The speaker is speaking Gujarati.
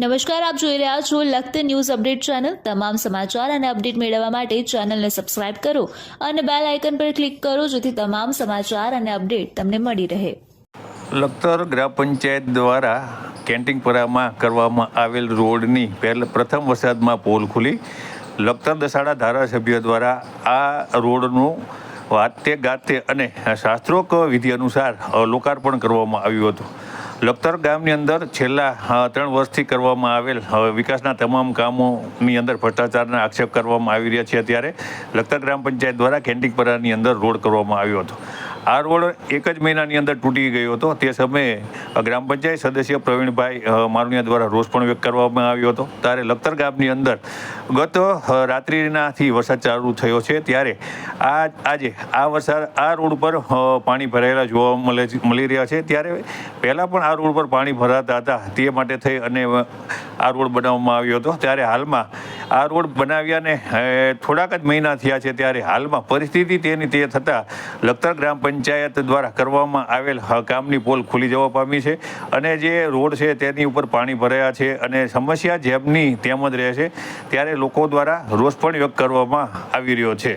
નમસ્કાર, આપ જોઈ રહ્યા છો લખત ન્યૂઝ અપડેટ ચેનલ. તમામ સમાચાર અને અપડેટ મેળવવા માટે ચેનલને સબસ્ક્રાઇબ કરો અને બેલ આઇકન પર ક્લિક કરો જેથી તમામ સમાચાર અને અપડેટ તમને મળી રહે. લખતર ગ્રામ પંચાયત દ્વારા કેન્ટિંગપરામાં કરવામાં આવેલ રોડની પહેલ, પ્રથમ વરસાદમાં પોલ ખુલી. લખતર દસાડા ધારાસભ્ય દ્વારા આ રોડનું વાતે ગાતે અને શાસ્ત્રોક વિધિ અનુસાર લોકાર્પણ કરવામાં આવ્યું હતું. લખતર ગામની અંદર છેલ્લા ત્રણ વર્ષથી કરવામાં આવેલ વિકાસના તમામ કામોની અંદર ભ્રષ્ટાચારના આક્ષેપ કરવામાં આવી રહ્યા છે ત્યારે લખતર ગ્રામ પંચાયત દ્વારા કેન્ટિંગપરાની અંદર રોડ કરવામાં આવ્યો હતો. આ રોડ એક જ મહિનાની અંદર તૂટી ગયો હતો. તે સમયે ગ્રામ પંચાયત સદસ્ય પ્રવીણભાઈ મારુનિયા દ્વારા રોષ પણ વ્યક્ત કરવામાં આવ્યો હતો. ત્યારે લખતર ગામની અંદર ગત રાત્રિનાથી વરસાદ ચાલુ થયો છે. ત્યારે આ, આજે આ વરસાદ, આ રોડ પર પાણી ભરાયેલા જોવા મળે મળી રહ્યા છે. ત્યારે પહેલાં પણ આ રોડ પર પાણી ભરાતા હતા. તે માટે થઈ અને આ રોડ બનાવવામાં આવ્યો હતો. ત્યારે હાલમાં આ રોડ બનાવ્યાને થોડાક જ મહિના થયા છે ત્યારે હાલમાં પરિસ્થિતિ તેની તે થતાં લખતર ગ્રામ પંચાયત દ્વારા કરવામાં આવેલ કામની પોલ ખુલી જવા પામી છે અને જે રોડ છે તેની ઉપર પાણી ભરાયા છે અને સમસ્યા જેમની તેમ જ રહે છે, ત્યારે લોકો દ્વારા રોષ પણ વ્યક્ત કરવામાં આવી રહ્યો છે.